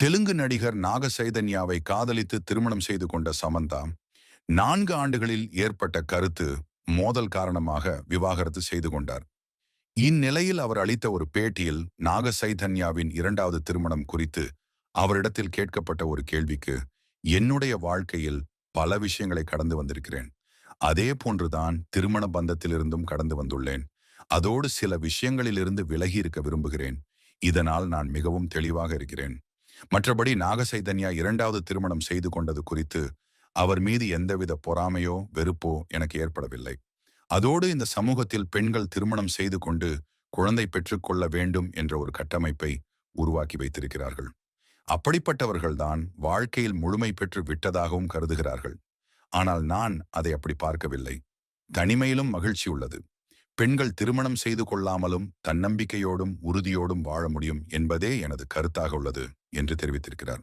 தெலுங்கு நடிகர் நாக சைதன்யாவை காதலித்து திருமணம் செய்து கொண்ட சமந்தா நான்கு ஆண்டுகளில் ஏற்பட்ட கருத்து மோதல் காரணமாக விவாகரத்து செய்து கொண்டார். இந்நிலையில் அவர் அளித்த ஒரு பேட்டியில் நாக சைதன்யாவின் இரண்டாவது திருமணம் குறித்து அவரிடத்தில் கேட்கப்பட்ட ஒரு கேள்விக்கு என்னுடைய வாழ்க்கையில் பல விஷயங்களை கடந்து வந்திருக்கிறேன். அதே போன்றுதான் திருமண பந்தத்திலிருந்தும் கடந்து வந்துள்ளேன். அதோடு சில விஷயங்களிலிருந்து விலகி இருக்க விரும்புகிறேன். இதனால் நான் மிகவும் தெளிவாக இருக்கிறேன். மற்றபடி நாகசைதன்யா இரண்டாவது திருமணம் செய்து கொண்டது குறித்து அவர் மீது எந்தவித பொறாமையோ வெறுப்போ எனக்கு ஏற்படவில்லை. அதோடு இந்த சமூகத்தில் பெண்கள் திருமணம் செய்து கொண்டு குழந்தை பெற்றுக்கொள்ள வேண்டும் என்ற ஒரு கட்டமைப்பை உருவாக்கி வைத்திருக்கிறார்கள். அப்படிப்பட்டவர்கள்தான் வாழ்க்கையில் முழுமை பெற்று விட்டதாகவும் கருதுகிறார்கள். ஆனால் நான் அதை அப்படி பார்க்கவில்லை. தனிமையிலும் மகிழ்ச்சி உள்ளது. பெண்கள் திருமணம் செய்து கொள்ளாமலும் தன்னம்பிக்கையோடும் உறுதியோடும் வாழ முடியும் என்பதே எனது கருத்தாக உள்ளது. என்று தெரிவித்திருக்கிறார்.